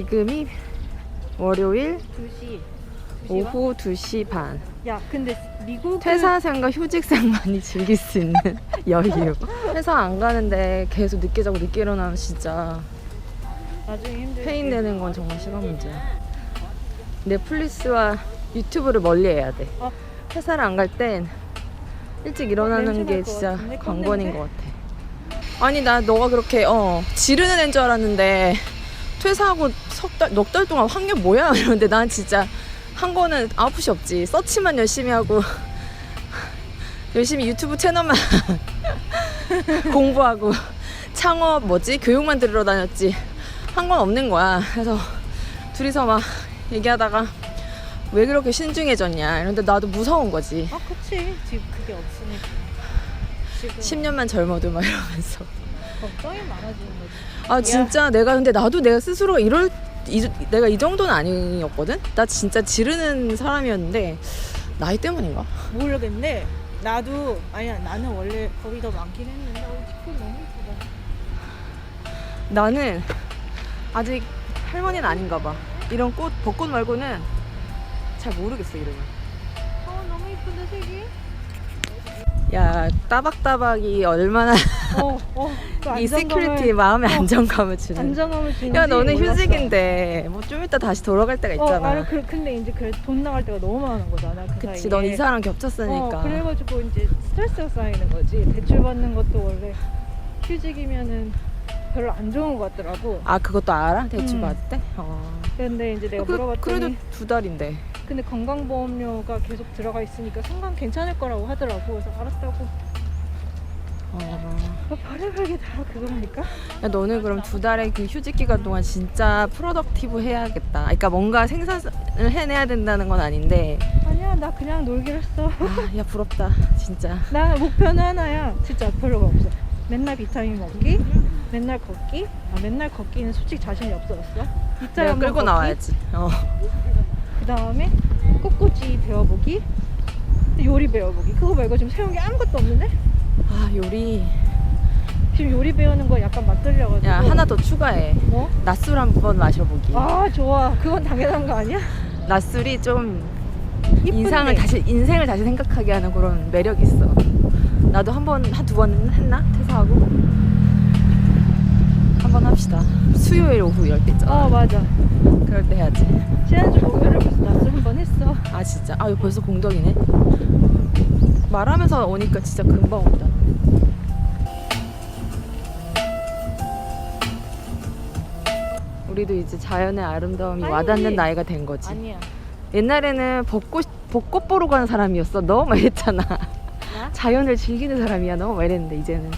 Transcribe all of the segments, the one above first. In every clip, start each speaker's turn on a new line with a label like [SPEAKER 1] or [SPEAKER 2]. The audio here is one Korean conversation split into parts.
[SPEAKER 1] 지금이 월요일
[SPEAKER 2] 2시.
[SPEAKER 1] 오후 2시 반.
[SPEAKER 2] 야, 근데 미국
[SPEAKER 1] 퇴사생과 휴직생만이 즐길 수 있는 여유. 회사 안 가는데 계속 늦게 자고 늦게 일어나면 진짜
[SPEAKER 2] 나중에 힘들.
[SPEAKER 1] 페인 되는 건 정말 심한 문제야. 넷플릭스와 유튜브를 멀리 해야 돼.
[SPEAKER 2] 어.
[SPEAKER 1] 회사를 안 갈 땐 일찍 일어나는 게 진짜
[SPEAKER 2] 껌냄새?
[SPEAKER 1] 것 같아. 아니 나 너가 그렇게 어 지르는 애인 줄 알았는데 퇴사하고 석 달, 넉 달 동안 학년 뭐야? 이러는데 난 진짜 한 거는 아웃풋이 없지. 서치만 열심히 하고 열심히 유튜브 채널만 공부하고 창업 뭐지 교육만 들으러 다녔지 한 건 없는 거야. 그래서 둘이서 막 얘기하다가 왜 그렇게 신중해졌냐. 이런데 나도 무서운 거지.
[SPEAKER 2] 아, 그치. 지금 그게 없으니까. 지금
[SPEAKER 1] 10년만 젊어도 막 이러면서.
[SPEAKER 2] 걱정이 많아지는 거지.
[SPEAKER 1] 아 진짜 내가 근데 나도 내가 스스로 이럴 이, 내가 이 정도는 아니었거든. 나 진짜 지르는 사람이었는데 나이 때문인가?
[SPEAKER 2] 모르겠네. 나도 아니야 나는 원래 겁이 더 많긴 했는데 어, 지금 너무 예쁘다.
[SPEAKER 1] 나는 아직 할머니는 아닌가 봐. 이런 꽃 벚꽃 말고는 잘 모르겠어 이름을.
[SPEAKER 2] 어 너무 예쁜데 색이.
[SPEAKER 1] 야 따박따박이 얼마나
[SPEAKER 2] 어, 어. 그
[SPEAKER 1] 이 시큐리티 마음의
[SPEAKER 2] 어.
[SPEAKER 1] 안정감을 주는.
[SPEAKER 2] 안정감을 주는.
[SPEAKER 1] 야 너는 휴직인데 뭐 좀 이따 다시 돌아갈 때가
[SPEAKER 2] 어,
[SPEAKER 1] 있잖아.
[SPEAKER 2] 알아. 그, 근데 이제 그래 돈 나갈 때가 너무 많은 거잖아. 그
[SPEAKER 1] 그치. 넌 이 사람 겹쳤으니까.
[SPEAKER 2] 어, 그래가지고 이제 스트레스가 쌓이는 거지. 대출 받는 것도 원래 휴직이면은 별로 안 좋은 것 같더라고.
[SPEAKER 1] 아 그것도 알아? 대출
[SPEAKER 2] 음.
[SPEAKER 1] 받을 때? 어.
[SPEAKER 2] 근데 이제 내가
[SPEAKER 1] 그,
[SPEAKER 2] 물어봤더니
[SPEAKER 1] 그래도 두 달인데.
[SPEAKER 2] 근데 건강보험료가 계속 들어가 있으니까 상관 괜찮을 거라고 하더라고. 그래서 알았다고.
[SPEAKER 1] 어.
[SPEAKER 2] 뭐 별의별 게다 그겁니까?
[SPEAKER 1] 야, 너는 그럼 두 달의 그 휴직 기간 동안 진짜 프로덕티브 해야겠다. 그러니까 뭔가 생산을 해내야 된다는 건 아닌데.
[SPEAKER 2] 아니야 나 그냥 놀기로 했어.
[SPEAKER 1] 아, 야 부럽다, 진짜.
[SPEAKER 2] 나 목표는 하나야. 진짜 별로가 없어. 맨날 비타민 먹기, 맨날 걷기. 아 맨날 걷기는 솔직히 자신이 없어졌어.
[SPEAKER 1] 내가
[SPEAKER 2] 한번
[SPEAKER 1] 끌고. 나와야지. 어.
[SPEAKER 2] 그 다음에 꽃꽂이 배워보기. 요리 배워보기. 그거 말고 지금 세운 게 아무것도 없는데?
[SPEAKER 1] 아 요리.
[SPEAKER 2] 지금 요리 배우는 거 약간 맛들려가지고.
[SPEAKER 1] 야 하나 더 추가해.
[SPEAKER 2] 뭐?
[SPEAKER 1] 낮술 한번 마셔보기.
[SPEAKER 2] 아 좋아. 그건 당연한 거 아니야?
[SPEAKER 1] 낮술이 좀
[SPEAKER 2] 이쁜데.
[SPEAKER 1] 인상을 다시 인생을 다시 생각하게 하는 그런 매력이 있어. 나도 한 번 한 두 번 했나 퇴사하고 한번 합시다. 수요일 오후 10대 있잖아.
[SPEAKER 2] 어 맞아.
[SPEAKER 1] 그럴 때 해야지.
[SPEAKER 2] 지난주 목요일에 벌써 낮술 한번 했어.
[SPEAKER 1] 아 진짜? 아 이거 벌써 공덕이네. 말하면서 오니까 진짜 금방 온다. 우리도 이제 자연의 아름다움이
[SPEAKER 2] 아니.
[SPEAKER 1] 와닿는 나이가 된 거지.
[SPEAKER 2] 아니야.
[SPEAKER 1] 옛날에는 벚꽃 벚꽃 보러 가는 사람이었어. 너무 막 이랬잖아.
[SPEAKER 2] 나?
[SPEAKER 1] 자연을 즐기는 사람이야. 너무 막 이랬는데 이제는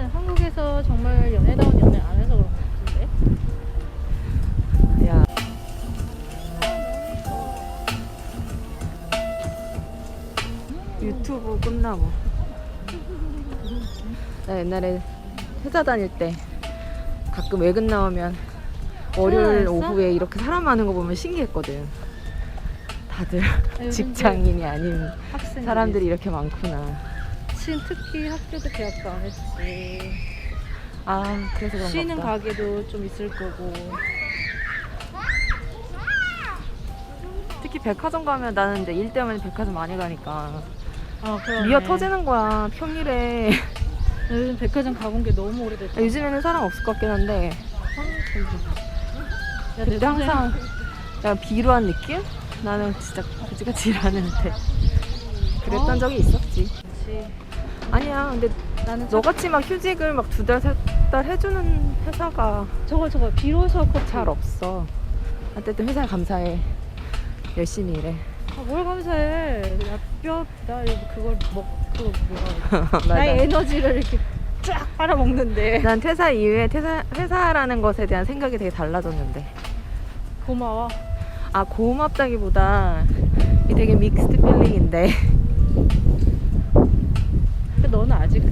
[SPEAKER 2] 아, 나는 한국에서 정말 연애다운 연애 안 해서 그런 것 같은데.
[SPEAKER 1] 야 유튜브 끝나고 나 옛날에 회사 다닐 때 가끔 외근 나오면 월요일
[SPEAKER 2] 퇴근했어?
[SPEAKER 1] 오후에 이렇게 사람 많은 거 보면 신기했거든. 다들
[SPEAKER 2] 요즘
[SPEAKER 1] 직장인이 아닌
[SPEAKER 2] 학생
[SPEAKER 1] 사람들이 이렇게 많구나.
[SPEAKER 2] 지금 특히 학교도 개학도 안 했지.
[SPEAKER 1] 아 그래서 그런가
[SPEAKER 2] 쉬는
[SPEAKER 1] 보다.
[SPEAKER 2] 가게도 좀 있을 거고.
[SPEAKER 1] 특히 백화점 가면 나는 이제 일 때문에 백화점 많이 가니까
[SPEAKER 2] 아 그러네.
[SPEAKER 1] 미어 터지는 거야 평일에
[SPEAKER 2] 요즘 백화점 가본 게 너무 오래됐다.
[SPEAKER 1] 요즘에는 사람 없을 것 같긴 한데
[SPEAKER 2] 야, 내
[SPEAKER 1] 그때
[SPEAKER 2] 동생-
[SPEAKER 1] 항상 약간 비루한 느낌? 나는 진짜 그지같이 일하는데 그랬던
[SPEAKER 2] 어.
[SPEAKER 1] 적이 있었지
[SPEAKER 2] 그치.
[SPEAKER 1] 아니야 근데
[SPEAKER 2] 나는
[SPEAKER 1] 너같이 막 휴직을 막 두 달 세 달 해주는 회사가
[SPEAKER 2] 저거 저거 비로소.
[SPEAKER 1] 잘 없어 어쨌든 회사에 감사해 열심히 일해
[SPEAKER 2] 아, 뭘 감사해. 야뼈나 그걸 먹 그거 뭐야. 나의 에너지를 이렇게 쫙 빨아먹는데.
[SPEAKER 1] 난 퇴사 이후에 퇴사, 회사라는 것에 대한 생각이 되게 달라졌는데
[SPEAKER 2] 고마워.
[SPEAKER 1] 아 고맙다기보다 이 되게 믹스드 필링인데
[SPEAKER 2] 근데 너는 아직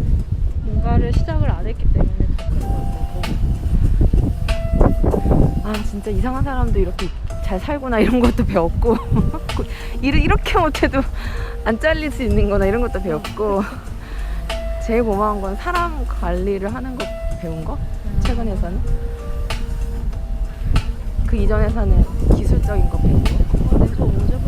[SPEAKER 2] 뭔가를 시작을 안 했기 때문에 더 그런 것 같고.
[SPEAKER 1] 아 진짜 이상한 사람도 이렇게 잘 살구나 이런 것도 배웠고 일을 이렇게 못해도 안 잘릴 수 있는 거나 이런 것도 배웠고 제일 고마운 건 사람 관리를 하는 거 배운 거 최근에서는 그 이전 회사는 기술적인 거 배우고.
[SPEAKER 2] 어, 어제보다 훨씬 많이